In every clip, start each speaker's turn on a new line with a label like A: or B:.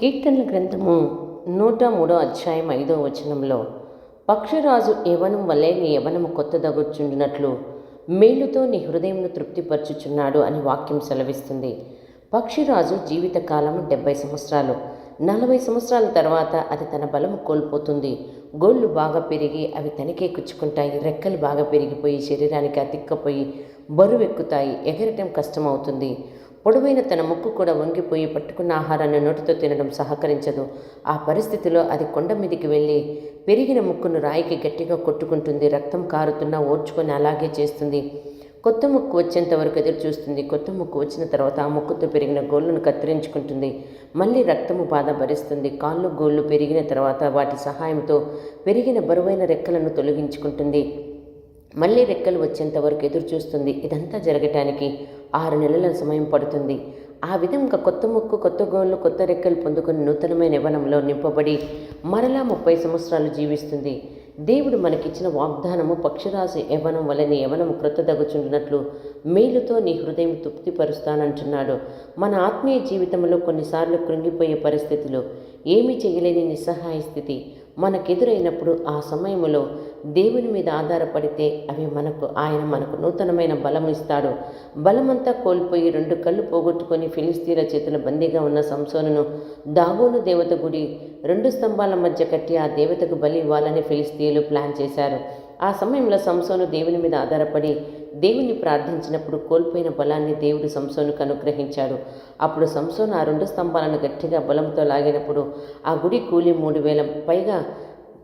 A: కీర్తనల గ్రంథము నూట మూడో అధ్యాయం ఐదో వచనంలో పక్షిరాజు యవనం వల్లే నీ యవనము కొత్తదగొచ్చుండునట్లు మేలుతో నీ హృదయంను తృప్తిపరచుచున్నాడు అని వాక్యం సెలవిస్తుంది. పక్షిరాజు జీవితకాలం డెబ్బై సంవత్సరాలు. నలభై సంవత్సరాల తర్వాత అది తన బలము కోల్పోతుంది. గోళ్ళు బాగా పెరిగి అవి తనకే కుచ్చుకుంటాయి. రెక్కలు బాగా పెరిగిపోయి శరీరానికి అతిక్కపోయి బరువు ఎక్కుతాయి ఎగరటం కష్టమవుతుంది. పొడవైన తన ముక్కు కూడా వంగిపోయి పట్టుకున్న ఆహారాన్ని నోటితో తినడం సహకరించదు. ఆ పరిస్థితిలో అది కొండ మీదికి వెళ్ళి పెరిగిన ముక్కును రాయికి గట్టిగా కొట్టుకుంటుంది. రక్తం కారుతున్నా ఓడ్చుకొని అలాగే చేస్తుంది. కొత్త ముక్కు వచ్చేంత వరకు ఎదురు చూస్తుంది. కొత్త ముక్కు వచ్చిన తర్వాత ఆ ముక్కుతో పెరిగిన గోళ్ళను కత్తిరించుకుంటుంది. మళ్ళీ రక్తము బాధ భరిస్తుంది. కాళ్ళు గోళ్ళు పెరిగిన తర్వాత వాటి సహాయంతో పెరిగిన బరువైన రెక్కలను తొలగించుకుంటుంది. మళ్ళీ రెక్కలు వచ్చేంత వరకు ఎదురు చూస్తుంది. ఇదంతా జరగటానికి ఆరు నెలల సమయం పడుతుంది. ఆ విధంగా కొత్త ముక్కు కొత్త గోళ్ళు కొత్త రెక్కలు పొందుకుని నూతనమైన యవనంలో నింపబడి మరలా ముప్పై సంవత్సరాలు జీవిస్తుంది. దేవుడు మనకిచ్చిన వాగ్దానము పక్షిరాశి యవనం వలన యవనము క్రొత్తదగుచుండినట్లు మేలుతో నీ హృదయం తృప్తిపరుస్తానంటున్నాడు. మన ఆత్మీయ జీవితంలో కొన్నిసార్లు కృంగిపోయే పరిస్థితులు ఏమీ చేయలేని నిస్సహాయ స్థితి. మనకెదురైనప్పుడు ఆ సమయంలో దేవుని మీద ఆధారపడితే అవి మనకు ఆయన మనకు నూతనమైన బలం ఇస్తాడు బలమంతా కోల్పోయి రెండు కళ్ళు పోగొట్టుకొని ఫిలిస్తీన్ల చేతుల బందీగా ఉన్న సంసోనును దాగోను దేవత గుడి రెండు స్తంభాల మధ్య కట్టి ఆ దేవతకు బలి ఇవ్వాలని ఫిలిస్తీన్లు ప్లాన్ చేశారు. ఆ సమయంలో సంసోను దేవుని మీద ఆధారపడి దేవుని ప్రార్థించినప్పుడు కోల్పోయిన బలాన్ని దేవుడు సంసోనుకు అనుగ్రహించాడు. అప్పుడు సంసోను ఆ రెండు స్తంభాలను గట్టిగా బలంతో లాగినప్పుడు ఆ గుడి కూలి మూడు వేల పైగా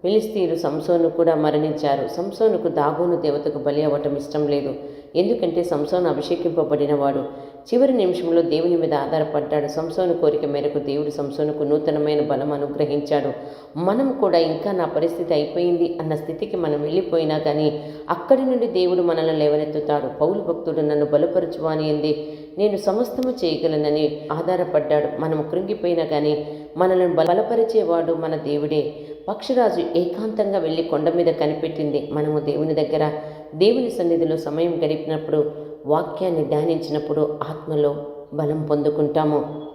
A: ఫిలిస్తీన్లు సంసోను కూడా మరణించారు. సంసోనుకు దాగోను దేవతకు బలి అవ్వటం ఇష్టం లేదు. ఎందుకంటే సంసోను అభిషేకింపబడినవాడు. చివరి నిమిషంలో దేవుని మీద ఆధారపడ్డాడు. సంసోను కోరిక మేరకు దేవుడు సంసోనుకు నూతనమైన బలం అనుగ్రహించాడు. మనం కూడా ఇంకా నా పరిస్థితి అయిపోయింది అన్న స్థితికి మనం వెళ్ళిపోయినా కానీ అక్కడి నుండి దేవుడు మనల్ని లేవనెత్తుతాడు. పౌలు భక్తుడు నన్ను బలపరచువా అని అంది. నేను సమస్తము చేయగలనని ఆధారపడ్డాడు. మనం కృంగిపోయినా కానీ మనల్ని బలపరిచేవాడు మన దేవుడే. పక్షిరాజు ఏకాంతంగా వెళ్ళి కొండ మీద కనిపెట్టింది. మనము దేవుని దగ్గర దేవుని సన్నిధిలో సమయం గడిపినప్పుడు వాక్యాన్ని ధ్యానించినప్పుడు ఆత్మలో బలం పొందుకుంటాము.